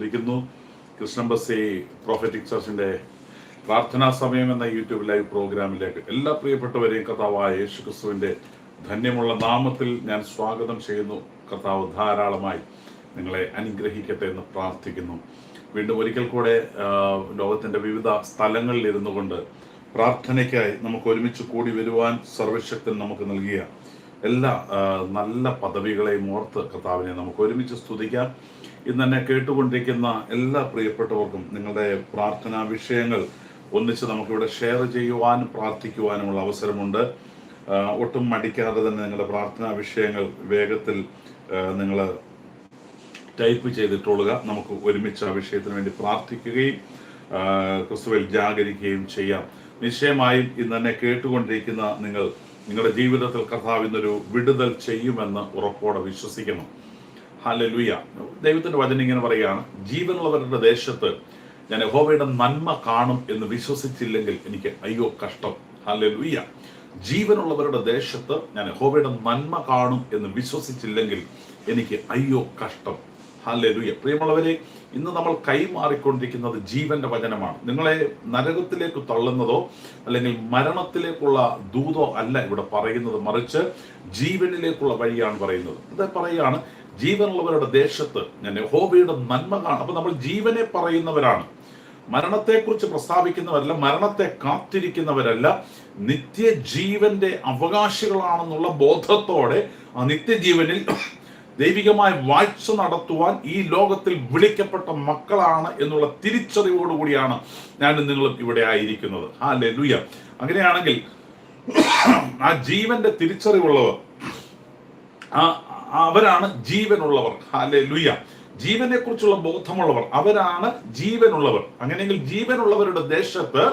സ്തുതിക്കുന്നു കൃഷ്ണബസി പ്രോഫറ്റിക് ചർച്ചിന്റെ പ്രാർത്ഥനാ സമയം എന്ന യൂട്യൂബ് ലൈവ് പ്രോഗ്രാമിലേക്ക് എല്ലാ പ്രിയപ്പെട്ടവരെയും കർത്താവായ യേശു ക്രിസ്തുവിന്റെ ധന്യമുള്ള നാമത്തിൽ ഞാൻ സ്വാഗതം ചെയ്യുന്നു. കർത്താവ് ധാരാളമായി നിങ്ങളെ അനുഗ്രഹിക്കട്ടെ എന്ന് പ്രാർത്ഥിക്കുന്നു. വീണ്ടും ഒരിക്കൽ കൂടെ ലോകത്തിന്റെ വിവിധ സ്ഥലങ്ങളിൽ ഇരുന്നു കൊണ്ട് പ്രാർത്ഥനയ്ക്കായി നമുക്ക് ഒരുമിച്ച് കൂടി വരുവാൻ സർവശക്തൻ നമുക്ക് നൽകിയ എല്ലാ നല്ല പദവികളെയും ഓർത്ത് കർത്താവിനെ നമുക്ക് ഒരുമിച്ച് സ്തുതിക്കാം. ഇന്ന് തന്നെ കേട്ടുകൊണ്ടിരിക്കുന്ന എല്ലാ പ്രിയപ്പെട്ടവർക്കും നിങ്ങളുടെ പ്രാർത്ഥനാ വിഷയങ്ങൾ ഒന്നിച്ച് നമുക്കിവിടെ ഷെയർ ചെയ്യുവാനും പ്രാർത്ഥിക്കുവാനുമുള്ള അവസരമുണ്ട്. ഒട്ടും മടിക്കാതെ തന്നെ നിങ്ങളുടെ പ്രാർത്ഥനാ വിഷയങ്ങൾ വേഗത്തിൽ നിങ്ങൾ ടൈപ്പ് ചെയ്തിട്ടുള്ളുക. നമുക്ക് ഒരുമിച്ച് ആ വിഷയത്തിന് വേണ്ടി പ്രാർത്ഥിക്കുകയും ക്രിസ്തുവിൽ ജാഗരിക്കുകയും ചെയ്യാം. നിശ്ചയമായും ഇന്ന് തന്നെ കേട്ടുകൊണ്ടിരിക്കുന്ന നിങ്ങൾ നിങ്ങളുടെ ജീവിതത്തിൽ കർത്താവ് വിടുതൽ ചെയ്യുമെന്ന് ഉറപ്പോടെ വിശ്വസിക്കണം. ഹല്ലേലൂയ ദൈവത്തിന്റെ വചനം ഇങ്ങനെ പറയുകയാണ് ജീവനുള്ളവരുടെ ദേശത്ത് ഞാൻ യഹോവയുടെ നന്മ കാണും എന്ന് വിശ്വസിച്ചില്ലെങ്കിൽ എനിക്ക് അയ്യോ കഷ്ടം. ഹല്ലേലൂയ ജീവനുള്ളവരുടെ ദേശത്ത് ഞാൻ യഹോവയുടെ നന്മ കാണും എന്ന് വിശ്വസിച്ചില്ലെങ്കിൽ എനിക്ക് അയ്യോ കഷ്ടം. ഹല്ലേലൂയ പ്രിയമുള്ളവരെ ഇന്ന് നമ്മൾ കൈമാറിക്കൊണ്ടിരിക്കുന്നത് ജീവന്റെ വചനമാണ്. നിങ്ങളെ നരകത്തിലേക്ക് തള്ളുന്നതോ അല്ലെങ്കിൽ മരണത്തിലേക്കുള്ള ദൂതോ അല്ല ഇവിടെ പറയുന്നത്. മറിച്ച് ജീവനിലേക്കുള്ള വഴിയാണ് പറയുന്നത്. ഇത് പറയുകയാണ് ജീവനുള്ളവരുടെ ദേശത്ത് ഞാൻ യഹോവയുടെ നന്മ കാണും. അപ്പൊ നമ്മൾ ജീവനെ പറയുന്നവരാണ്. മരണത്തെക്കുറിച്ച് പ്രസ്താവിക്കുന്നവരല്ല മരണത്തെ കാത്തിരിക്കുന്നവരല്ല. നിത്യജീവന്റെ അവകാശികളാണെന്നുള്ള ബോധത്തോടെ ആ നിത്യജീവനിൽ ദൈവികമായ വാഴ്ച നടത്തുവാൻ ഈ ലോകത്തിൽ വിളിക്കപ്പെട്ട മക്കളാണ് എന്നുള്ള തിരിച്ചറിവോടുകൂടിയാണ് ഞാൻ നിങ്ങളും ഇവിടെ ആയിരിക്കുന്നത്. ആ ലലുയ അങ്ങനെയാണെങ്കിൽ ആ ജീവന്റെ തിരിച്ചറിവുള്ളവർ ആ അവരാണ് ജീവനുള്ളവർ. ഹാലെ ലുയ ജീവനെ കുറിച്ചുള്ള ബോധമുള്ളവർ. അവരാണ് ജീവനുള്ളവർ. അങ്ങനെയെങ്കിൽ ജീവനുള്ളവരുടെ ദേശത്ത്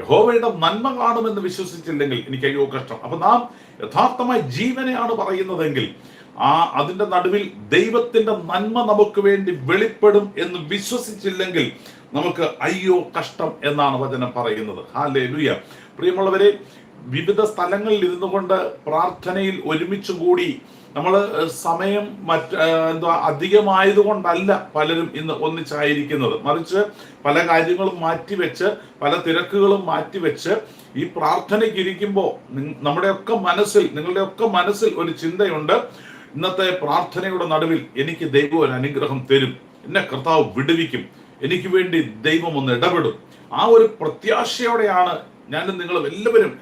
യഹോവയുടെ നന്മ കാണുമെന്ന് വിശ്വസിച്ചില്ലെങ്കിൽ എനിക്ക് അയ്യോ കഷ്ടം. അപ്പൊ നാം യഥാർത്ഥമായി ജീവനെയാണ് പറയുന്നതെങ്കിൽ ആ അതിന്റെ നടുവിൽ ദൈവത്തിന്റെ നന്മ നമുക്ക് വേണ്ടി വെളിപ്പെടും എന്ന് വിശ്വസിച്ചില്ലെങ്കിൽ നമുക്ക് അയ്യോ കഷ്ടം എന്നാണ് വചനം പറയുന്നത്. ഹാലേ ലുയ പ്രിയമുള്ളവരെ വിവിധ സ്ഥലങ്ങളിൽ ഇരുന്നു കൊണ്ട് പ്രാർത്ഥനയിൽ ഒരുമിച്ച് കൂടി നമ്മൾ സമയം മറ്റ് എന്താ അധികമായതുകൊണ്ടല്ല പലരും ഇന്ന് ഒന്നിച്ചായിരിക്കുന്നത്. മറിച്ച് പല കാര്യങ്ങളും മാറ്റിവെച്ച് പല തിരക്കുകളും മാറ്റിവെച്ച് ഈ പ്രാർത്ഥനയ്ക്ക് ഇരിക്കുമ്പോൾ നമ്മുടെയൊക്കെ മനസ്സിൽ നിങ്ങളുടെയൊക്കെ മനസ്സിൽ ഒരു ചിന്തയുണ്ട്. ഇന്നത്തെ പ്രാർത്ഥനയുടെ നടുവിൽ എനിക്ക് ദൈവം ഒരു അനുഗ്രഹം തരും. എന്നെ കർത്താവ് വിടുവിക്കും. എനിക്ക് വേണ്ടി ദൈവം ഒന്ന് ഇടപെടും. ആ ഒരു പ്രത്യാശയോടെയാണ് ഞാനും നിങ്ങളും എല്ലാവരും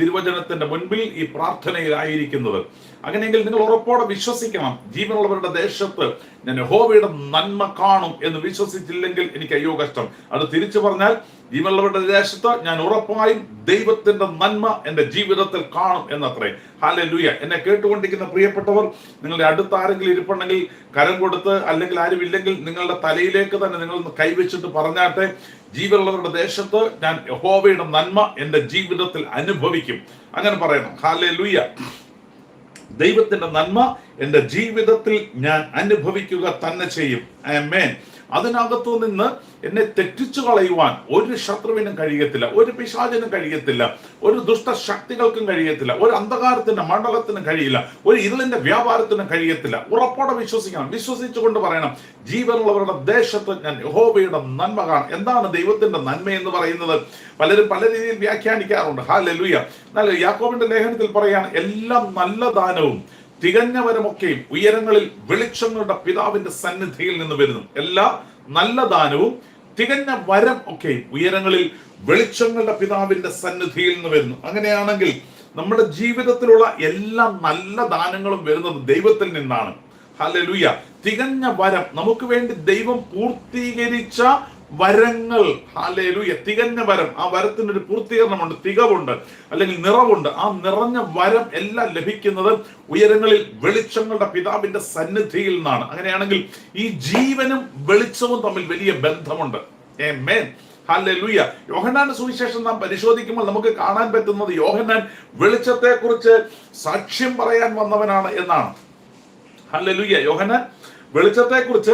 തിരുവചനത്തിന്റെ മുൻപിൽ ഈ പ്രാർത്ഥനയിലായിരിക്കുന്നത്. അങ്ങനെയെങ്കിൽ നിങ്ങൾ ഉറപ്പോടെ വിശ്വസിക്കണം. ജീവനുള്ളവരുടെ ദേശത്ത് ഞാൻ യഹോവയുടെ നന്മ കാണും എന്ന് വിശ്വസിച്ചില്ലെങ്കിൽ എനിക്ക് അയ്യോ കഷ്ടം. അത് തിരിച്ചു പറഞ്ഞാൽ ജീവനുള്ളവരുടെ ദേശത്ത് ഞാൻ ഉറപ്പായും ദൈവത്തിന്റെ നന്മ എന്റെ ജീവിതത്തിൽ കാണും എന്നത്രേ. ഹാലെ ലൂയ എന്നെ കേട്ടുകൊണ്ടിരിക്കുന്ന പ്രിയപ്പെട്ടവർ നിങ്ങളുടെ അടുത്ത് ആരെങ്കിലും ഇരിപ്പുണ്ടെങ്കിൽ കരം കൊടുത്ത് അല്ലെങ്കിൽ ആരും ഇല്ലെങ്കിൽ നിങ്ങളുടെ തലയിലേക്ക് തന്നെ നിങ്ങൾ കൈവച്ചിട്ട് പറഞ്ഞാട്ടെ ജീവനുള്ളവരുടെ ദേശത്ത് ഞാൻ യഹോവയുടെ നന്മ എന്റെ ജീവിതത്തിൽ അനുഭവിക്കും. അങ്ങനെ പറയണം. ഹാലെ ലൂയ ദൈവത്തിന്റെ നന്മ എന്റെ ജീവിതത്തിൽ ഞാൻ അനുഭവിക്കുക തന്നെ ചെയ്യും. ആമേൻ അതിനകത്തു നിന്ന് എന്നെ തെറ്റിച്ചു കളയുവാൻ ഒരു ശത്രുവിനും കഴിയത്തില്ല ഒരു പിശാചിനും കഴിയത്തില്ല ഒരു ദുഷ്ടശക്തികൾക്കും കഴിയത്തില്ല ഒരു അന്ധകാരത്തിന്റെ മണ്ഡലത്തിനും കഴിയില്ല ഒരു ഇരുളിന്റെ വ്യാപാരത്തിനും കഴിയത്തില്ല. ഉറപ്പോടെ വിശ്വസിക്കണം വിശ്വസിച്ചുകൊണ്ട് പറയണം ജീവനുള്ളവരുടെ ദേശത്ത് ഞാൻ യഹോബയുടെ നന്മ കാണാം. എന്താണ് ദൈവത്തിന്റെ നന്മ എന്ന് പറയുന്നത്? പലരും പല രീതിയിൽ വ്യാഖ്യാനിക്കാറുണ്ട്. ഹാ ലലുയ എന്നാൽ യാക്കോബിന്റെ ലേഖനത്തിൽ പറയാണ് എല്ലാം നല്ല ദാനവും തികഞ്ഞവരുമൊക്കെയും ഉയരങ്ങളിൽ വെളിച്ചങ്ങളുടെ പിതാവിന്റെ സന്നിധിയിൽ നിന്ന് വരുന്നു. എല്ലാ നല്ല ദാനവും തികഞ്ഞ വരം ഒക്കെയും ഉയരങ്ങളിൽ വെളിച്ചങ്ങളുടെ പിതാവിന്റെ സന്നിധിയിൽ നിന്ന് വരുന്നു. അങ്ങനെയാണെങ്കിൽ നമ്മുടെ ജീവിതത്തിലുള്ള എല്ലാ നല്ല ദാനങ്ങളും വരുന്നത് ദൈവത്തിൽ നിന്നാണ്. ഹലലുയ തികഞ്ഞ വരം. നമുക്ക് വേണ്ടി ദൈവം പൂർത്തീകരിച്ച വരങ്ങൾ ഹാലേലൂയ തികഞ്ഞ വരം. ആ വരത്തിനൊരു പൂർത്തീകരണമുണ്ട് തികവുണ്ട് അല്ലെങ്കിൽ നിറവുണ്ട്. ആ നിറഞ്ഞ വരം എല്ലാം ലഭിക്കുന്നത് ഉയരങ്ങളിൽ വെളിച്ചങ്ങളുടെ പിതാവിന്റെ സന്നിധിയിൽ നിന്നാണ്. അങ്ങനെയാണെങ്കിൽ ഈ ജീവനും വെളിച്ചവും തമ്മിൽ വലിയ ബന്ധമുണ്ട്. Amen. ഹല്ലേലൂയ യോഹനാന്റെ സുവിശേഷം നാം പരിശോധിക്കുമ്പോൾ നമുക്ക് കാണാൻ പറ്റുന്നത് യോഹന്നാൻ വെളിച്ചത്തെക്കുറിച്ച് സാക്ഷ്യം പറയാൻ വന്നവനാണ് എന്നാണ്. ഹല്ലേലൂയ യോഹന്നാൻ വെളിച്ചത്തെക്കുറിച്ച്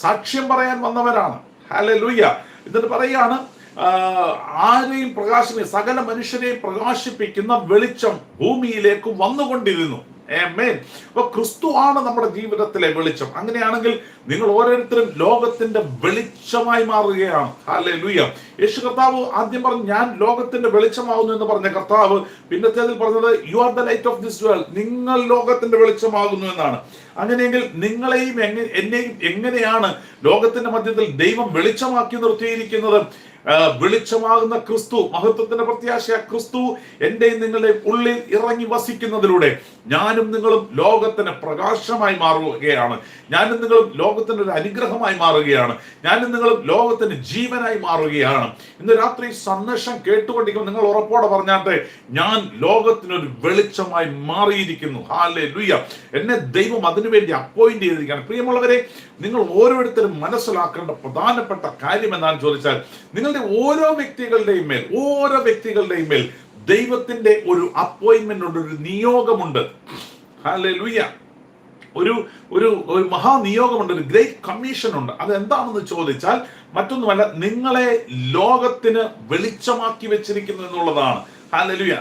സാക്ഷ്യം പറയാൻ വന്നവരാണ്. ഹല്ലേലൂയ. എന്നിട്ട് പറയാണ് ആരെയും പ്രകാശിപ്പിക്കുന്ന സകല മനുഷ്യരെയും പ്രകാശിപ്പിക്കുന്ന വെളിച്ചം ഭൂമിയിലേക്ക് വന്നുകൊണ്ടിരുന്നു. അപ്പൊ ക്രിസ്തു ആണ് നമ്മുടെ ജീവിതത്തിലെ വെളിച്ചം. അങ്ങനെയാണെങ്കിൽ നിങ്ങൾ ഓരോരുത്തരും ലോകത്തിന്റെ വെളിച്ചമായി മാറുകയാണ്. ഹാലെ ലൂയ യേശു കർത്താവ് ആദ്യം പറഞ്ഞു ഞാൻ ലോകത്തിന്റെ വെളിച്ചമാകുന്നു എന്ന് പറഞ്ഞ കർത്താവ് പിന്നത്തേതിൽ പറഞ്ഞത് you are the light of this world നിങ്ങൾ ലോകത്തിന്റെ വെളിച്ചമാകുന്നു എന്നാണ്. അങ്ങനെയെങ്കിൽ നിങ്ങളെയും എന്നെയും എങ്ങനെയാണ് ലോകത്തിന്റെ മധ്യത്തിൽ ദൈവം വെളിച്ചമാക്കി നിർത്തിയിരിക്കുന്നത്? വെളിച്ചമാകുന്ന ക്രിസ്തു മഹത്വത്തിന്റെ പ്രത്യാശ ക്രിസ്തു എന്റെയും നിങ്ങളുടെ ഉള്ളിൽ ഇറങ്ങി വസിക്കുന്നതിലൂടെ ഞാനും നിങ്ങളും ലോകത്തിന് പ്രകാശമായി മാറുകയാണ്. ഞാനും നിങ്ങളും ലോകത്തിന് ഒരു അനുഗ്രഹമായി മാറുകയാണ്. ഞാനും നിങ്ങളും ലോകത്തിന് ജീവനായി മാറുകയാണ്. ഇന്ന് രാത്രി സന്ദേശം കേട്ടുകൊണ്ടിരിക്കും നിങ്ങൾ ഉറപ്പോടെ പറഞ്ഞാട്ടെ ഞാൻ ലോകത്തിനൊരു വെളിച്ചമായി മാറിയിരിക്കുന്നു. ഹാലേ ലുയ്യ എന്നെ ദൈവം അതിനുവേണ്ടി അപ്പോയിന്റ് ചെയ്തിരിക്കുകയാണ്. പ്രിയമുള്ളവരെ നിങ്ങൾ ഓരോരുത്തരും മനസ്സിലാക്കേണ്ട പ്രധാനപ്പെട്ട കാര്യം എന്താണെന്ന് ചോദിച്ചാൽ നിങ്ങളുടെ ഓരോ വ്യക്തികളുടെയും മേൽ ഓരോ വ്യക്തികളുടെയും മേൽ ദൈവത്തിന്റെ ഒരു അപ്പോയിന്റ്മെന്റ് ഉണ്ട് ഒരു നിയോഗമുണ്ട്. ഒരു ഒരു ഒരു മഹാനിയോഗമുണ്ട് ഒരു ഗ്രേറ്റ് കമ്മീഷൻ ഉണ്ട്. അത് എന്താണെന്ന് ചോദിച്ചാൽ മറ്റൊന്നുമല്ല നിങ്ങളെ ലോകത്തിന് വെളിച്ചമാക്കി വെച്ചിരിക്കുന്നു എന്നുള്ളതാണ്. ഹാലലുയ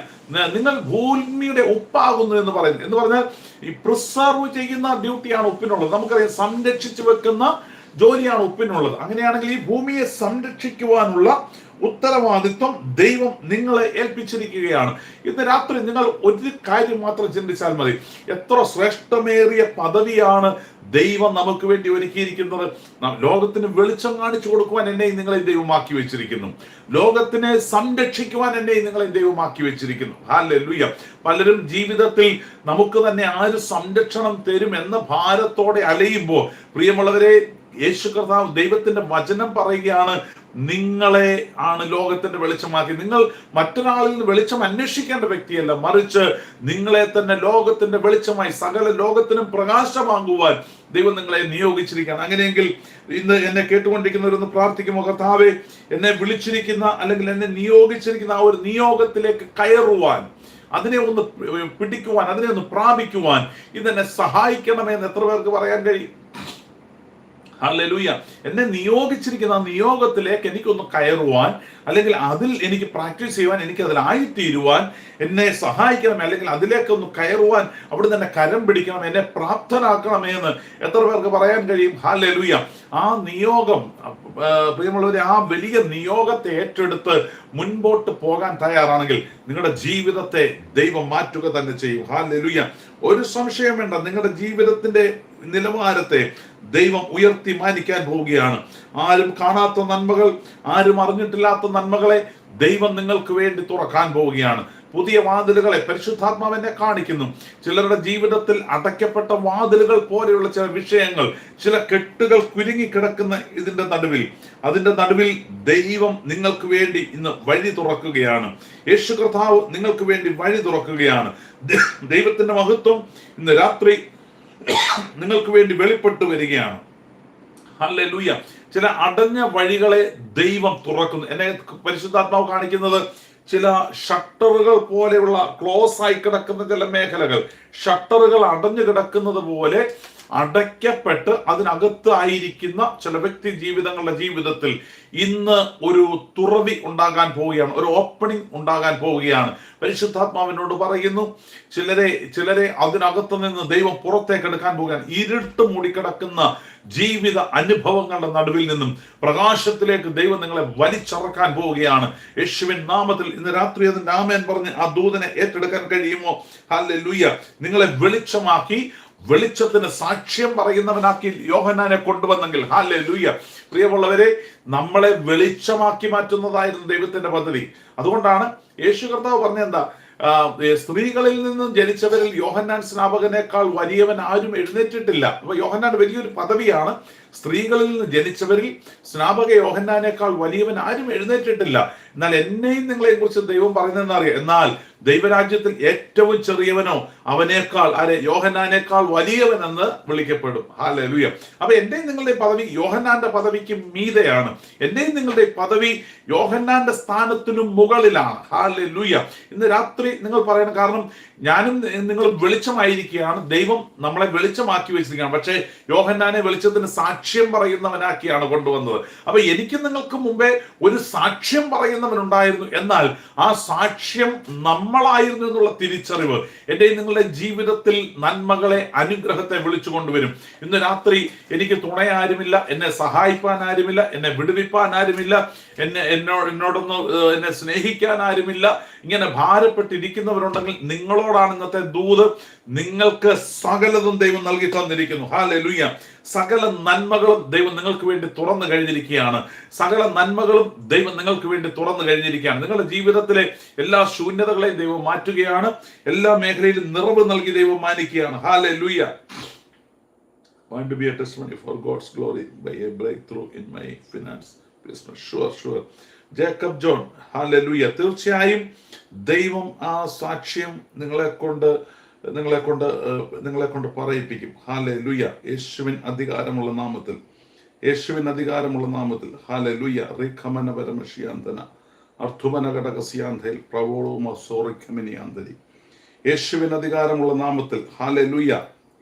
നിങ്ങൾ ഭൂമിയുടെ ഉപ്പാകുന്നു എന്ന് പറയുന്നത്. എന്ന് പറഞ്ഞാൽ ഈ പ്രിസർവ് ചെയ്യുന്ന ഡ്യൂട്ടിയാണ് ഉപ്പിനുള്ളത്. നമുക്കറിയാം സംരക്ഷിച്ചു വെക്കുന്ന ജോലിയാണ് ഉപ്പിനുള്ളത് അങ്ങനെയാണെങ്കിൽ ഈ ഭൂമിയെ സംരക്ഷിക്കുവാനുള്ള ഉത്തരവാദിത്വം ദൈവം നിങ്ങളെ ഏൽപ്പിച്ചിരിക്കുകയാണ്. ഇന്ന് രാത്രി നിങ്ങൾ ഒരു കാര്യം മാത്രം ചിന്തിച്ചാൽ മതി. എത്ര ശ്രേഷ്ഠമേറിയ പദവിയാണ് ദൈവം നമുക്ക് വേണ്ടി ഒരുക്കിയിരിക്കുന്നത്. ലോകത്തിന് വെളിച്ചം കാണിച്ചു കൊടുക്കുവാൻ എന്നെയും നിങ്ങളെ ദൈവമാക്കി വെച്ചിരിക്കുന്നു. ലോകത്തിനെ സംരക്ഷിക്കുവാൻ എന്നെയും നിങ്ങളെ ദൈവമാക്കി വെച്ചിരിക്കുന്നു. ഹാലൂയ പലരും ജീവിതത്തിൽ നമുക്ക് തന്നെ ആര് സംരക്ഷണം തരും എന്ന ഭാരത്തോടെ അലയുമ്പോൾ പ്രിയമുള്ളവരെ യേശു കർത്താവ് ദൈവത്തിന്റെ വചനം പറയുകയാണ് നിങ്ങളെ ആണ് ലോകത്തിന്റെ വെളിച്ചമാക്കി. നിങ്ങൾ മറ്റൊരാളിൽ നിന്ന് വെളിച്ചം അന്വേഷിക്കേണ്ട വ്യക്തിയല്ല. മറിച്ച് നിങ്ങളെ തന്നെ ലോകത്തിന്റെ വെളിച്ചമായി സകല ലോകത്തിനും പ്രകാശമാകുവാൻ ദൈവം നിങ്ങളെ നിയോഗിച്ചിരിക്കുകയാണ്. അങ്ങനെയെങ്കിൽ ഇന്ന് എന്നെ കേട്ടുകൊണ്ടിരിക്കുന്നവരൊന്ന് പ്രാർത്ഥിക്കുമോ? കർത്താവെ എന്നെ വിളിച്ചിരിക്കുന്ന അല്ലെങ്കിൽ എന്നെ നിയോഗിച്ചിരിക്കുന്ന ആ ഒരു നിയോഗത്തിലേക്ക് കയറുവാൻ അതിനെ ഒന്ന് പിടിക്കുവാൻ അതിനെ ഒന്ന് പ്രാപിക്കുവാൻ ഇതെന്നെ സഹായിക്കണമെന്ന് എത്ര പേർക്ക് പറയാൻ കഴിയും? ഹല്ലേലൂയ. എന്നെ നിയോഗിച്ചിരിക്കുന്ന ആ നിയോഗത്തിലേക്ക് എനിക്കൊന്ന് കയറുവാൻ അല്ലെങ്കിൽ അതിൽ എനിക്ക് പ്രാക്ടീസ് ചെയ്യുവാൻ എനിക്ക് അതിൽ ആയിത്തീരുവാൻ എന്നെ സഹായിക്കണം അല്ലെങ്കിൽ അതിലേക്കൊന്ന് കയറുവാൻ അവിടെ തന്നെ കരം പിടിക്കണം എന്നെ പ്രാപ്തനാക്കണമേ എന്ന് എത്ര പേർക്ക് പറയാൻ കഴിയും? ഹാലൂയ ആ നിയോഗം പ്രിയമുള്ളവരെ ആ വലിയ നിയോഗത്തെ ഏറ്റെടുത്ത് മുൻപോട്ട് പോകാൻ തയ്യാറാണെങ്കിൽ നിങ്ങളുടെ ജീവിതത്തെ ദൈവം മാറ്റുക തന്നെ ചെയ്യും. ഹാലൂയ ഒരു സംശയം വേണ്ട നിങ്ങളുടെ ജീവിതത്തിന്റെ നിലവാരത്തെ ദൈവം ഉയർത്തി മാനിക്കാൻ പോവുകയാണ്. ആരും കാണാത്ത നന്മകൾ ആരും അറിഞ്ഞിട്ടില്ലാത്ത നന്മകളെ ദൈവം നിങ്ങൾക്ക് വേണ്ടി തുറക്കാൻ പോവുകയാണ്. പുതിയ വാതിലുകളെ പരിശുദ്ധാത്മാവിനെ കാണിക്കുന്നു. ചിലരുടെ ജീവിതത്തിൽ അടയ്ക്കപ്പെട്ട വാതിലുകൾ പോലെയുള്ള ചില വിഷയങ്ങൾ ചില കെട്ടുകൾ കുരുങ്ങിക്കിടക്കുന്ന ഇതിന്റെ നടുവിൽ. അതിന്റെ നടുവിൽ ദൈവം നിങ്ങൾക്ക് വേണ്ടി ഇന്ന് വഴി തുറക്കുകയാണ്. യേശു കർത്താവ് നിങ്ങൾക്ക് വേണ്ടി വഴി തുറക്കുകയാണ്. ദൈവത്തിന്റെ മഹത്വം ഇന്ന് രാത്രി നിങ്ങൾക്ക് വേണ്ടി വെളിപ്പെട്ടു വരികയാണ്. ഹല്ലേലൂയ ചില അടഞ്ഞ വഴികളെ ദൈവം തുറക്കുന്നു. എന്നെ പരിശുദ്ധാത്മാവ് കാണിക്കുന്നത് ചില ഷട്ടറുകൾ പോലെയുള്ള ക്ലോസ് ആയി കിടക്കുന്ന ചില മേഖലകൾ. ഷട്ടറുകൾ അടഞ്ഞു കിടക്കുന്നത് പോലെ അടയ്ക്കപ്പെട്ട് അതിനകത്ത് ആയിരിക്കുന്ന ചില വ്യക്തി ജീവിതങ്ങളുടെ ജീവിതത്തിൽ ഇന്ന് ഒരു തുറവി ഉണ്ടാകാൻ പോവുകയാണ് ഒരു ഓപ്പണിംഗ് ഉണ്ടാകാൻ പോവുകയാണ്. പരിശുദ്ധാത്മാവിനോട് പറയുന്നു ചിലരെ ചിലരെ അതിനകത്ത് നിന്ന് ദൈവം പുറത്തേക്ക് എടുക്കാൻ പോവുകയാണ്. ഇരുട്ട് മൂടിക്കിടക്കുന്ന ജീവിത അനുഭവങ്ങളുടെ നടുവിൽ നിന്നും പ്രകാശത്തിലേക്ക് ദൈവം നിങ്ങളെ വലിച്ചിറക്കാൻ പോവുകയാണ്. യേശുവിൻ നാമത്തിൽ ഇന്ന് രാത്രി അതിന്റെ ആമേൻ പറഞ്ഞ് ആ ദൂതനെ ഏറ്റെടുക്കാൻ കഴിയുമോ? ഹല്ലേലൂയ. നിങ്ങളെ വെളിച്ചമാക്കി വെളിച്ചത്തിന് സാക്ഷ്യം പറയുന്നവനാക്കി യോഹനാനെ കൊണ്ടുവന്നെങ്കിൽ. ഹാലേ ലൂയ പ്രിയമുള്ളവരെ നമ്മളെ വെളിച്ചമാക്കി മാറ്റുന്നതായിരുന്നു ദൈവത്തിന്റെ പദ്ധതി. അതുകൊണ്ടാണ് യേശു കർത്താവ് പറഞ്ഞ എന്താ സ്ത്രീകളിൽ നിന്നും ജനിച്ചവരിൽ യോഹന്നാൻ സ്നാപകനേക്കാൾ വലിയവൻ ആരും എഴുന്നേറ്റിട്ടില്ല. അപ്പൊ യോഹന്നാൻ വലിയൊരു പദവിയാണ്. സ്ത്രീകളിൽ നിന്ന് ജനിച്ചവരിൽ സ്നാപക യോഹന്നാനേക്കാൾ വലിയവൻ ആരും എഴുന്നേറ്റിട്ടില്ല. എന്നാൽ എന്നെയും നിങ്ങളെയും കുറിച്ച് ദൈവം പറയുന്നതെന്ന് അറിയാം? എന്നാൽ ദൈവരാജ്യത്തിൽ ഏറ്റവും ചെറിയവനോ അവനേക്കാൾ അരെ യോഹന്നാനേക്കാൾ വലിയവൻ എന്ന് വിളിക്കപ്പെടും. ഹാലൂയ അപ്പൊ എന്റെയും നിങ്ങളുടെ പദവി യോഹന്നാന്റെ പദവിക്ക് മീതെയാണ്. എന്റെയും നിങ്ങളുടെ പദവി യോഹന്നാന്റെ സ്ഥാനത്തിനും മുകളിലാണ്. ഹാലൂയ ഇന്ന് രാത്രി നിങ്ങൾ പറയണം കാരണം ഞാനും നിങ്ങൾ വെളിച്ചമായിരിക്കുകയാണ്. ദൈവം നമ്മളെ വെളിച്ചമാക്കി വെച്ചിരിക്കുകയാണ്. പക്ഷേ യോഹന്നാനെ വെളിച്ചത്തിന് സാക്ഷ്യം പറയുന്നവനാക്കിയാണ് കൊണ്ടുവന്നത്. അപ്പൊ എനിക്ക് നിങ്ങൾക്ക് മുമ്പേ ഒരു സാക്ഷ്യം പറയുന്നവനുണ്ടായിരുന്നു. എന്നാൽ ആ സാക്ഷ്യം നമ്മളായിരുന്നു എന്നുള്ള തിരിച്ചറിവ് എന്റെ നിങ്ങളുടെ ജീവിതത്തിൽ നന്മകളെ അനുഗ്രഹത്തെ വിളിച്ചു കൊണ്ടുവരും. ഇന്ന് രാത്രി എനിക്ക് തുണയാരുമില്ല എന്നെ സഹായിപ്പാൻ ആരുമില്ല എന്നെ വിടുവിപ്പാൻ ആരുമില്ല എന്നെ എന്നോട് എന്നോടൊന്ന് എന്നെ സ്നേഹിക്കാൻ ആരുമില്ല ഇങ്ങനെ ഭാരപ്പെട്ടിരിക്കുന്നവരുണ്ടെങ്കിൽ നിങ്ങളോടാണ് ഇന്നത്തെ ദൂത്. നിങ്ങൾക്ക് സകലതും ദൈവം നൽകി തന്നിരിക്കുന്നു. ഹാലലുയ്യ സകല നന്മകളും ദൈവം നിങ്ങൾക്ക് വേണ്ടി തുറന്നു കഴിഞ്ഞിരിക്കുകയാണ്. സകല നന്മകളും ദൈവം നിങ്ങൾക്ക് വേണ്ടി തുറന്നു കഴിഞ്ഞിരിക്കുകയാണ്. നിങ്ങളുടെ ജീവിതത്തിലെ എല്ലാ ശൂന്യതകളെയും ദൈവം മാറ്റുകയാണ്. എല്ലാ മേഖലയിലും നിറവ് നൽകി ദൈവം മാനിക്കുകയാണ്. Hallelujah want to be a testimony for God's glory by a breakthrough in my finance. Sure, sure. Jacob John hallelujah തീർച്ചയായും ദൈവം ആ സാക്ഷ്യം നിങ്ങളെ കൊണ്ട് നിങ്ങളെ കൊണ്ട് നിങ്ങളെ കൊണ്ട് പറയിപ്പിക്കും. ഹാലെ ലുയ യേശുവിൻ അധികാരമുള്ള നാമത്തിൽ. യേശുവിൻ അധികാരമുള്ള നാമത്തിൽ. ഹാലെ ലുയ റിഖമന പരമശിയാന്തന അർത്ഥുമന ഘടകസിയാന്തയിൽ പ്രവോളവും അസോറിഖമിനിയാന്തരി യേശുവിൻ അധികാരമുള്ള നാമത്തിൽ. ഹാലെ ലുയ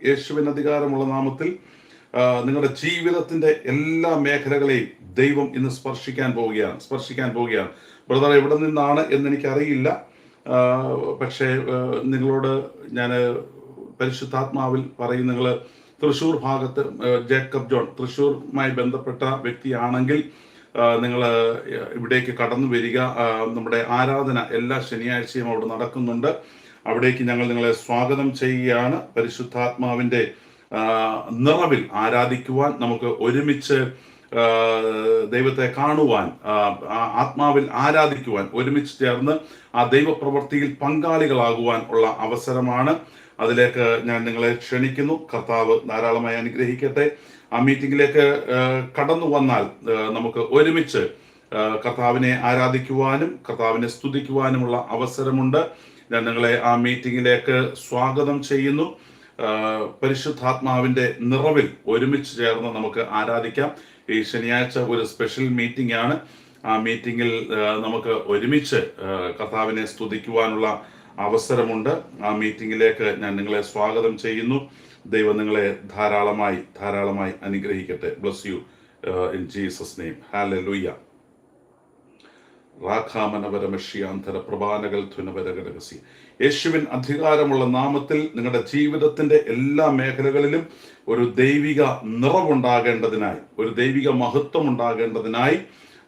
യേശുവിൻ അധികാരമുള്ള നാമത്തിൽ നിങ്ങളുടെ ജീവിതത്തിന്റെ എല്ലാ മേഖലകളെയും ദൈവം ഇന്ന് സ്പർശിക്കാൻ പോവുകയാണ് സ്പർശിക്കാൻ പോവുകയാണ്. ബ്രദർ എവിടെ നിന്നാണ് എന്ന് എനിക്കറിയില്ല പക്ഷേ നിങ്ങളോട് ഞാൻ പരിശുദ്ധാത്മാവിൽ പറയും നിങ്ങൾ തൃശ്ശൂർ ഭാഗത്ത് ജേക്കബ് ജോൺ തൃശ്ശൂരുമായി ബന്ധപ്പെട്ട വ്യക്തിയാണെങ്കിൽ നിങ്ങൾ ഇവിടേക്ക് കടന്നു വരിക. നമ്മുടെ ആരാധന എല്ലാ ശനിയാഴ്ചയും അവിടെ നടക്കുന്നുണ്ട്. അവിടേക്ക് ഞങ്ങൾ നിങ്ങളെ സ്വാഗതം ചെയ്യുകയാണ്. പരിശുദ്ധാത്മാവിന്റെ ആ, നിറവിൽ ആരാധിക്കുവാൻ നമുക്ക് ഒരുമിച്ച് ദൈവത്തെ കാണുവാൻ ആത്മാവിൽ ആരാധിക്കുവാൻ ഒരുമിച്ച് ചേർന്ന് ആ ദൈവപ്രവൃത്തിയിൽ പങ്കാളികളാകുവാൻ ഉള്ള അവസരമാണ്. അതിലേക്ക് ഞാൻ നിങ്ങളെ ക്ഷണിക്കുന്നു. കർത്താവ് ധാരാളമായി അനുഗ്രഹിക്കട്ടെ. ആ മീറ്റിംഗിലേക്ക് കടന്നു വന്നാൽ നമുക്ക് ഒരുമിച്ച് കർത്താവിനെ ആരാധിക്കുവാനും കർത്താവിനെ സ്തുതിക്കുവാനുമുള്ള അവസരമുണ്ട്. ഞാൻ നിങ്ങളെ ആ മീറ്റിംഗിലേക്ക് സ്വാഗതം ചെയ്യുന്നു. പരിശുദ്ധാത്മാവിന്റെ നിറവിൽ ഒരുമിച്ച് ചേർന്ന് നമുക്ക് ആരാധിക്കാം. ഈ ശനിയാഴ്ച ഒരു സ്പെഷ്യൽ മീറ്റിംഗ് ആണ്. ആ മീറ്റിംഗിൽ നമുക്ക് ഒരുമിച്ച് കർത്താവിനെ സ്തുതിക്കുവാനുള്ള അവസരമുണ്ട്. ആ മീറ്റിംഗിലേക്ക് ഞാൻ നിങ്ങളെ സ്വാഗതം ചെയ്യുന്നു. ദൈവം നിങ്ങളെ ധാരാളമായി ധാരാളമായി അനുഗ്രഹിക്കട്ടെ. Bless you in Jesus name hallelujah റാഖാമനപരമഷ്യാന്തര പ്രഭാനകൾ ധ്വനപരകടകസി യേശുവിൻ അധികാരമുള്ള നാമത്തിൽ നിങ്ങളുടെ ജീവിതത്തിന്റെ എല്ലാ മേഖലകളിലും ഒരു ദൈവിക നിറവുണ്ടാകേണ്ടതിനായി ഒരു ദൈവിക മഹത്വം ഉണ്ടാകേണ്ടതിനായി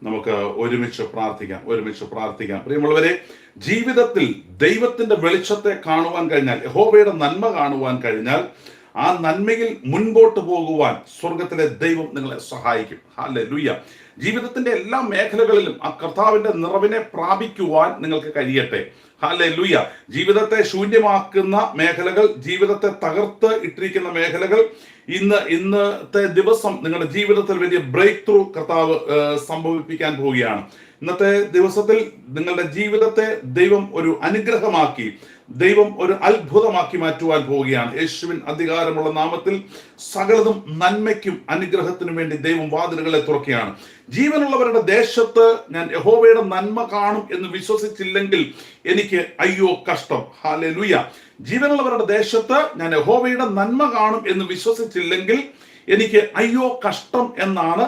നമുക്ക് ഒരുമിച്ച് പ്രാർത്ഥിക്കാം ഒരുമിച്ച് പ്രാർത്ഥിക്കാം. പ്രിയമുള്ളവരെ ജീവിതത്തിൽ ദൈവത്തിന്റെ വെളിച്ചത്തെ കാണുവാൻ കഴിഞ്ഞാൽ യഹോബയുടെ നന്മ കാണുവാൻ കഴിഞ്ഞാൽ ആ നന്മയിൽ മുൻപോട്ട് പോകുവാൻ സ്വർഗത്തിലെ ദൈവം നിങ്ങളെ സഹായിക്കും. ഹാലെ ലുയ്യ ജീവിതത്തിന്റെ എല്ലാ മേഖലകളിലും ആ കർത്താവിന്റെ നിറവിനെ പ്രാപിക്കുവാൻ നിങ്ങൾക്ക് കഴിയട്ടെ. ഹാലെ ലുയ്യ ജീവിതത്തെ ശൂന്യമാക്കുന്ന മേഖലകൾ ജീവിതത്തെ തകർത്ത് ഇട്ടിരിക്കുന്ന മേഖലകൾ ഇന്ന് ഇന്നത്തെ ദിവസം നിങ്ങളുടെ ജീവിതത്തിൽ വലിയ ബ്രേക്ക് ത്രൂ കർത്താവ് സംഭവിപ്പിക്കാൻ പോവുകയാണ്. ഇന്നത്തെ ദിവസത്തിൽ നിങ്ങളുടെ ജീവിതത്തെ ദൈവം ഒരു അനുഗ്രഹമാക്കി. ദൈവം ഒരു അത്ഭുതമാക്കി മാറ്റുവാൻ പോവുകയാണ്. യേശുവിൻ അധികാരമുള്ള നാമത്തിൽ സകലതും നന്മയ്ക്കും അനുഗ്രഹത്തിനും വേണ്ടി ദൈവം വാതിലുകളെ തുറക്കുകയാണ്. ജീവനുള്ളവരുടെ ദേശത്ത് ഞാൻ യഹോവയുടെ നന്മ കാണും എന്ന് വിശ്വസിച്ചില്ലെങ്കിൽ എനിക്ക് അയ്യോ കഷ്ടം. ഹാലെ ജീവനുള്ളവരുടെ ദേശത്ത് ഞാൻ യഹോവയുടെ നന്മ കാണും എന്ന് വിശ്വസിച്ചില്ലെങ്കിൽ എനിക്ക് അയ്യോ കഷ്ടം എന്നാണ്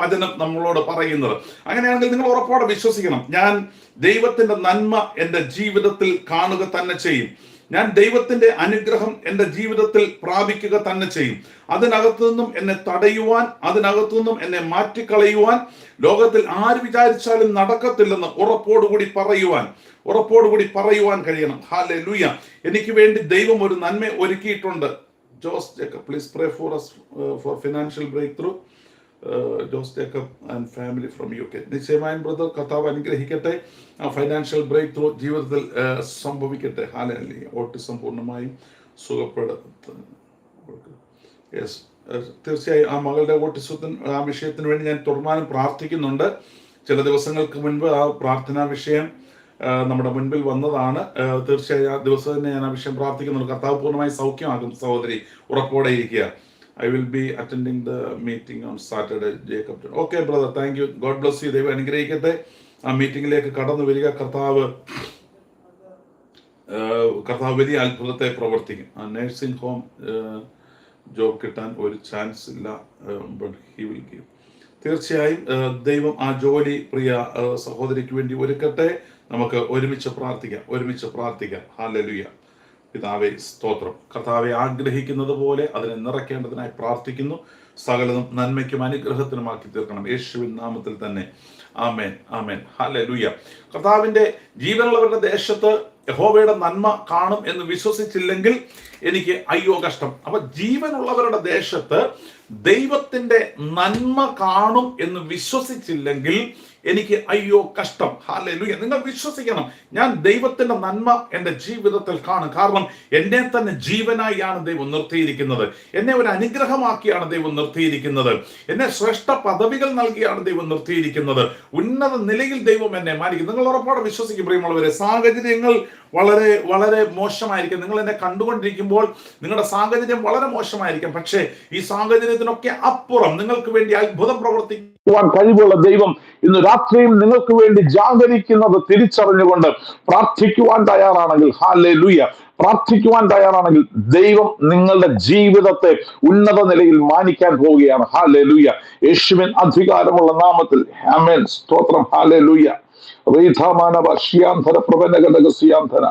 വചനം നമ്മളോട് പറയുന്നത്. അങ്ങനെയാണെങ്കിൽ നിങ്ങൾ ഉറപ്പോടെ വിശ്വസിക്കണം. ഞാൻ ദൈവത്തിന്റെ നന്മ എന്റെ ജീവിതത്തിൽ കാണുക തന്നെ ചെയ്യും. ഞാൻ ദൈവത്തിന്റെ അനുഗ്രഹം എന്റെ ജീവിതത്തിൽ പ്രാപിക്കുക തന്നെ ചെയ്യും. അതിനകത്തു നിന്നും എന്നെ തടയുവാൻ അതിനകത്തു നിന്നും എന്നെ മാറ്റിക്കളയുവാൻ ലോകത്തിൽ ആര് വിചാരിച്ചാലും നടക്കത്തില്ലെന്ന് ഉറപ്പോടുകൂടി പറയുവാൻ ഉറപ്പോടുകൂടി പറയുവാൻ കഴിയണം. ഹാലെ ലൂയ എനിക്ക് വേണ്ടി ദൈവം ഒരു നന്മ ഒരുക്കിയിട്ടുണ്ട്. Jose Jacob please pray for us for financial breakthrough Jose Jacob and family from U K നിശ്ചയമായും ബ്രദർ കർത്താവ് അനുഗ്രഹിക്കട്ടെ. ആ ഫൈനാൻഷ്യൽ ബ്രേക്ക് ത്രൂ ജീവിതത്തിൽ uh, സംഭവിക്കട്ടെ. ഹാലി ഓട്ടിസം പൂർണമായും സുഖപ്പെടുത്ത. യെസ് തീർച്ചയായും ആ മകളുടെ ഓട്ടിസത്തിന് ആ വിഷയത്തിന് വേണ്ടി ഞാൻ തുടർമാനം പ്രാർത്ഥിക്കുന്നുണ്ട്. ചില ദിവസങ്ങൾക്ക് മുൻപ് ആ പ്രാർത്ഥനാ വിഷയം നമ്മുടെ മുൻപിൽ വന്നതാണ്. തീർച്ചയായും ആ ദിവസം തന്നെ ഞാൻ ആ വിഷയം പ്രാർത്ഥിക്കുന്നുണ്ട്. കർത്താവ് പൂർണമായി സൗഖ്യമാകും സഹോദരി. ഉറപ്പോടെ ഇരിക്കുക. I will be attending the meeting on Saturday Jacob okay brother thank you God bless you ദൈവം അനുഗ്രഹിക്കട്ടെ. ആ മീറ്റിംഗിലേക്ക് കടന്നു വരിക. കർത്താവ് കർത്താവ് വലിയ അത്ഭുതത്തെ പ്രവർത്തിക്കും. ആ നേഴ്സിംഗ് ഹോം ജോബ് കിട്ടാൻ ഒരു ചാൻസ് ഇല്ല ബട്ട് ഹി വിൽ ഗീവ് തീർച്ചയായും ദൈവം ആ ജോലി പ്രിയ സഹോദരിക്ക് വേണ്ടി ഒരുക്കട്ടെ. നമുക്ക് ഒരുമിച്ച് പ്രാർത്ഥിക്കാം ഒരുമിച്ച് പ്രാർത്ഥിക്കാം. ഹാലലുയ പിതാവെ സ്തോത്രം. കർത്താവെ ആഗ്രഹിക്കുന്നത് പോലെ അതിനെ നിറയ്ക്കേണ്ടതിനായി പ്രാർത്ഥിക്കുന്നു. സകലതും നന്മയ്ക്കും അനുഗ്രഹത്തിനുമാക്കി തീർക്കണം. യേശുവിൻ നാമത്തിൽ തന്നെ. ആമേൻ ആമേൻ. ഹാലലുയ കർത്താവിന്റെ ജീവനുള്ളവരുടെ ദേശത്ത് യഹോവയുടെ നന്മ കാണും എന്ന് വിശ്വസിച്ചില്ലെങ്കിൽ എനിക്ക് അയ്യോ കഷ്ടം. അപ്പൊ ജീവനുള്ളവരുടെ ദേശത്ത് ദൈവത്തിന്റെ നന്മ കാണും എന്ന് വിശ്വസിച്ചില്ലെങ്കിൽ എനിക്ക് അയ്യോ കഷ്ടം. ഹാലലുയ നിങ്ങൾ വിശ്വസിക്കണം. ഞാൻ ദൈവത്തിന്റെ നന്മ എന്റെ ജീവിതത്തിൽ കാണും. കാരണം എന്നെ തന്നെ ജീവനായാണ് ദൈവം നിർത്തിയിരിക്കുന്നത്. എന്നെ ഒരു അനുഗ്രഹമാക്കിയാണ് ദൈവം നിർത്തിയിരിക്കുന്നത്. എന്നെ ശ്രേഷ്ഠ പദവികൾ നൽകിയാണ് ദൈവം നിർത്തിയിരിക്കുന്നത്. ഉന്നത നിലയിൽ ദൈവം എന്നെ മാനിക്കും. നിങ്ങൾ ഉറപ്പാട് വിശ്വസിക്കും പ്രിയമുള്ളവരെ. സാഹചര്യങ്ങൾ വളരെ വളരെ മോശമായിരിക്കും. നിങ്ങൾ എന്നെ കണ്ടുകൊണ്ടിരിക്കുമ്പോൾ നിങ്ങളുടെ സാഹചര്യം വളരെ മോശമായിരിക്കും. പക്ഷേ ഈ സാഹചര്യത്തിനൊക്കെ അപ്പുറം നിങ്ങൾക്ക് വേണ്ടി അത്ഭുതം പ്രവർത്തിക്കുവാൻ കഴിവുള്ള ദൈവം ഇന്ന് രാത്രിയും നിങ്ങൾക്ക് വേണ്ടി ജാഗരിക്കുന്നത് തിരിച്ചറിഞ്ഞുകൊണ്ട് പ്രാർത്ഥിക്കുവാൻ തയ്യാറാണെങ്കിൽ ഹാലേ ലൂയ പ്രാർത്ഥിക്കുവാൻ തയ്യാറാണെങ്കിൽ ദൈവം നിങ്ങളുടെ ജീവിതത്തെ ഉന്നത നിലയിൽ മാനിക്കാൻ പോവുകയാണ്. ഹാലേ ലൂയ യേശുവിൻ അധികാരമുള്ള നാമത്തിൽ. ഹാമേൻ സ്തോത്രം. ഹാലേ ലൂയ റീഥാമാനവ ഷിയാന്ധര പ്രബനഗതക സിയാന്ധന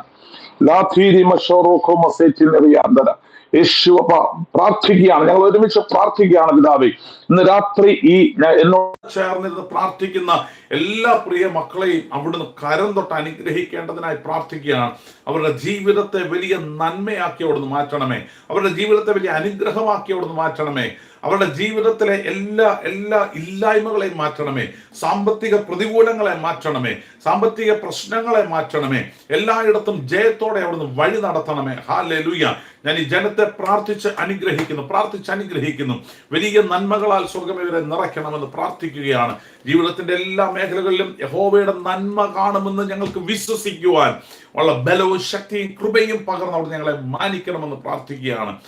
ലാഥീരി മഷോറോഖോ മസേറ്റിനറിയാന്തര യേശുവപ്പ പ്രാർത്ഥിക്കുകയാണ്. ഞങ്ങൾ ഒരുമിച്ച് പ്രാർത്ഥിക്കുകയാണ് പിതാവേ. ഇന്ന് രാത്രി ഈ എന്നോട് ചേർന്നിരുന്ന് പ്രാർത്ഥിക്കുന്ന എല്ലാ പ്രിയ മക്കളെയും അവിടുന്ന് കരം തൊട്ട് അനുഗ്രഹിക്കേണ്ടതിനായി പ്രാർത്ഥിക്കുകയാണ്. അവരുടെ ജീവിതത്തെ വലിയ നന്മയാക്കി അവിടുന്ന് മാറ്റണമേ. അവരുടെ ജീവിതത്തെ വലിയ അനുഗ്രഹമാക്കി അവിടുന്ന് മാറ്റണമേ. അവരുടെ ജീവിതത്തിലെ എല്ലാ എല്ലാ ഇല്ലായ്മകളെയും മാറ്റണമേ. സാമ്പത്തിക പ്രതികൂലങ്ങളെ മാറ്റണമേ. സാമ്പത്തിക പ്രശ്നങ്ങളെ മാറ്റണമേ. എല്ലായിടത്തും ജയത്തോടെ അവിടുന്ന് വഴി നടത്തണമേ. ഹാ ലുയ്യ ഞാൻ ഈ ജനത്തെ പ്രാർത്ഥിച്ച് അനുഗ്രഹിക്കുന്നു പ്രാർത്ഥിച്ച് അനുഗ്രഹിക്കുന്നു. വലിയ നന്മകളാൽ സ്വർഗം ഇവരെ നിറയ്ക്കണമെന്ന് പ്രാർത്ഥിക്കുകയാണ്. ജീവിതത്തിന്റെ എല്ലാ മേഖലകളിലും യഹോവയുടെ നന്മ കാണുമെന്ന് ഞങ്ങൾക്ക് വിശ്വസിക്കുവാൻ ഉള്ള ബലവും ശക്തിയും കൃപയും പകർന്ന് അവിടെ ഞങ്ങളെ മാനിക്കണമെന്ന് പ്രാർത്ഥിക്കുകയാണ്.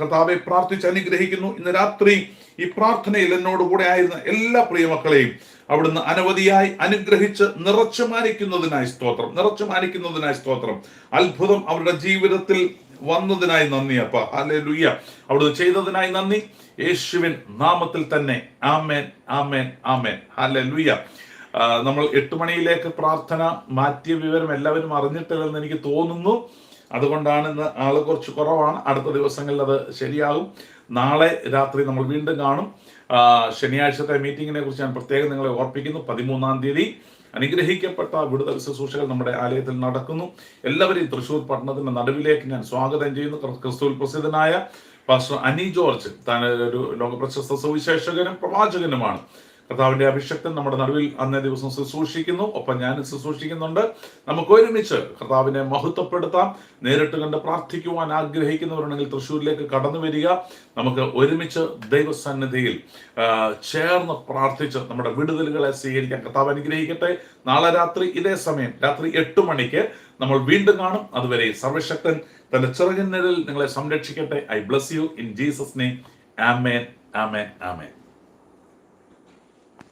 കർത്താവെ പ്രാർത്ഥിച്ച് അനുഗ്രഹിക്കുന്നു. ഇന്ന് രാത്രി ഈ പ്രാർത്ഥനയിൽ എന്നോട് കൂടെ ആയിരുന്ന എല്ലാ പ്രിയമക്കളെയും അവിടുന്ന് അനവധിയായി അനുഗ്രഹിച്ച് നിറച്ചു മാനിക്കുന്നതിനായി സ്തോത്രം നിറച്ചു മാനിക്കുന്നതിനായി സ്തോത്രം. അത്ഭുതം അവരുടെ ജീവിതത്തിൽ വന്നതിനായി നന്ദി അപ്പ. അല്ലെ ലുയ്യ അവിടുന്ന് ചെയ്തതിനായി നന്ദി. യേശുവിൻ നാമത്തിൽ തന്നെ. ആമേൻ ആമേൻ ആമേൻ. അല്ലെ ലുയ്യ നമ്മൾ എട്ട് മണിയിലേക്ക് പ്രാർത്ഥന മാറ്റിയ വിവരം എല്ലാവരും അറിഞ്ഞിട്ടില്ലെന്ന് എനിക്ക് തോന്നുന്നു. അതുകൊണ്ടാണ് ഇന്ന് ആൾ കുറച്ച് കുറവാണ്. അടുത്ത ദിവസങ്ങളിൽ അത് ശരിയാകും. നാളെ രാത്രി നമ്മൾ വീണ്ടും കാണും. ശനിയാഴ്ചത്തെ മീറ്റിങ്ങിനെ കുറിച്ച് ഞാൻ പ്രത്യേകം നിങ്ങളെ ഓർപ്പിക്കുന്നു. പതിമൂന്നാം തീയതി. അനുഗ്രഹിക്കപ്പെട്ട വിടുതൽ ശുശ്രൂഷകൾ നമ്മുടെ ആലയത്തിൽ നടക്കുന്നു. എല്ലാവരെയും തൃശൂർ പട്ടണത്തിന്റെ നടുവിലേക്ക് ഞാൻ സ്വാഗതം ചെയ്യുന്നു. ക്രിസ്- ക്രിസ്തുവിൽ പ്രസിദ്ധനായ പാസ്റ്റർ അനി ജോർജ്. താൻ ഒരു ലോകപ്രശസ്ത സുവിശേഷകനും പ്രവാചകനുമാണ്. കർത്താവിന്റെ അഭിഷക്തൻ നമ്മുടെ നടുവിൽ അന്നേ ദിവസം ശുശ്രൂഷിക്കുന്നു. ഒപ്പം ഞാൻ ശുശ്രൂഷിക്കുന്നുണ്ട്. നമുക്ക് ഒരുമിച്ച് കർത്താവിനെ മഹത്വപ്പെടുത്താം. നേരിട്ട് കണ്ട് പ്രാർത്ഥിക്കുവാൻ ആഗ്രഹിക്കുന്നവരുണ്ടെങ്കിൽ തൃശ്ശൂരിലേക്ക് കടന്നു വരിക. നമുക്ക് ഒരുമിച്ച് ദൈവസന്നിധിയിൽ ചേർന്ന് പ്രാർത്ഥിച്ച് നമ്മുടെ വിടുതലുകളെ സ്വീകരിക്കാൻ കർത്താവ് അനുഗ്രഹിക്കട്ടെ. നാളെ രാത്രി ഇതേ സമയം രാത്രി എട്ട് മണിക്ക് നമ്മൾ വീണ്ടും കാണും. അതുവരെ സർവശക്തൻ തന്റെ ചെറുകിന്നലിൽ നിങ്ങളെ സംരക്ഷിക്കട്ടെ. I bless you in Jesus name amen amen amen.